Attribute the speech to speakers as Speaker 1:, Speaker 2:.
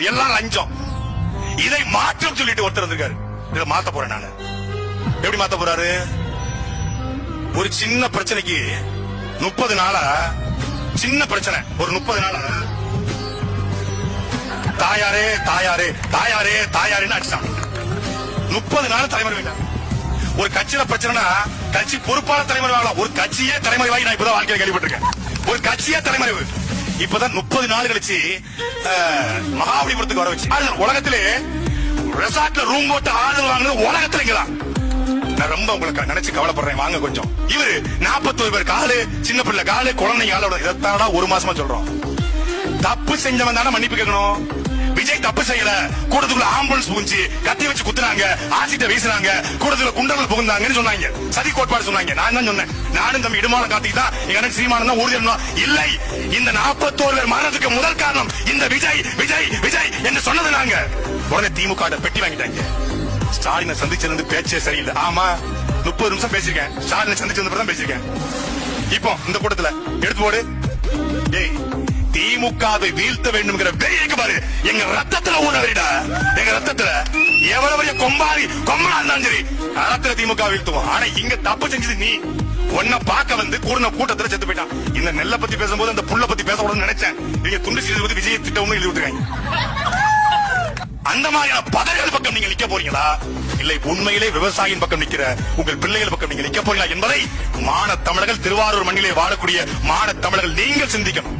Speaker 1: எல்லாம் லஞ்சம். இதை மாற்றம் சொல்லிட்டு ஒருத்தர் வந்திருக்காரு. இதை மாத்த போறேன் நானு. எப்படி மாத்த போறாரு? ஒரு சின்ன பிரச்சனைக்கு முப்பது நாளா சின்ன பிரச்சனை. ஒரு முப்பது நாளா. தாயாரே தாயாரே தாயாரே தாயாரேன்னு அடிச்சான் முப்பது நாள் தலைமுறை வேண்டாம் ஒரு கட்சியில பிரச்சனைனா கட்சி பொறுப்பான தலைமுறை ஒரு கட்சியே தலைமறைவாகி நான் இப்பதான் வாழ்க்கையில கேள்விப்பட்டிருக்கேன். ஒரு கட்சியே தலைமறைவு. இப்பதான் முப்பது நாள் கழிச்சு மகாபலிபுரத்துக்கு வர வச்சு. ஆளுநர் உலகத்திலே ரெசார்ட்ல ரூம் போட்டு ஆளுநர் வாங்கினது உலகத்துல நான் ரொம்ப உங்களுக்கு நினைச்சு கவலைப்படுறேன். வாங்க கொஞ்சம். இவரு நாற்பத்தோரு பேர் காலு சின்ன பிள்ளை காலு குழந்தைங்க ஆளோட இதைத்தாடா ஒரு மாசமா சொல்றோம். தப்பு செஞ்சவன் தானே மன்னிப்பு கேட்கணும். விஜய் தப்பு செய்யல. கூட்டத்துக்குள்ள ஆம்புலன்ஸ் புகுஞ்சு கத்தி வச்சு குத்துனாங்க ஆசிட்ட வீசுனாங்க கூட்டத்துல குண்டர்கள் புகுந்தாங்கன்னு சொன்னாங்க. சதி கோட்பாடு சொன்னாங்க. நான் தான் சொன்னேன். நானும் தம்பி இடுமான கார்த்திக் தான் எங்க அண்ணன் தான் ஊர்தி இல்லை இந்த நாற்பத்தோரு பேர் மரணத்துக்கு முதல் காரணம் இந்த விஜய் விஜய் விஜய் என்று சொன்னது நாங்க. உடனே திமுக பெட்டி வாங்கிட்டாங்க. ஸ்டாலினை சந்திச்சிருந்து பேச்சே சரியில்லை. ஆமா முப்பது நிமிஷம் பேசிருக்கேன் ஸ்டாலினை சந்திச்சிருந்த தான் பேசிருக்கேன் இப்போ இந்த கூட்டத்துல எடுத்து போடு. டேய் திமுகவை வீழ்த்த வேண்டும்ங்கிற வெறியக்கு பாரு. எங்க ரத்தத்துல ஊனவரிடா எங்க ரத்தத்துல? எவ்வளவு பெரிய கொம்பாரி கொம்பனா இருந்தாலும் சரி. ரத்தத்துல திமுக வீழ்த்துவோம். ஆனா இங்க தப்பு செஞ்சது நீ. உன்ன பாக்க வந்து கூடின கூட்டத்துல செத்து போயிட்டான். இந்த நெல்ல பத்தி பேசும்போது அந்த புள்ள பத்தி பேசக்கூடாதுன்னு நினைச்சேன். நீங்க துண்டு செய்து வந்து விஜய் திட்டம்னு எழுதி விட்டுருக்காங்க அந்த மாதிரியான பதவிகள் பக்கம் நீங்க நிக்க போறீங்களா? இல்லை உண்மையிலே விவசாயியின் பக்கம் நிக்கிற உங்கள் பிள்ளைகள் பக்கம் நீங்க நிக்க போறீங்களா என்பதை மான தமிழர்கள் திருவாரூர் மண்ணிலே வாழக்கூடிய மான தமிழர்கள் நீங்கள் சிந்திக்கணும்.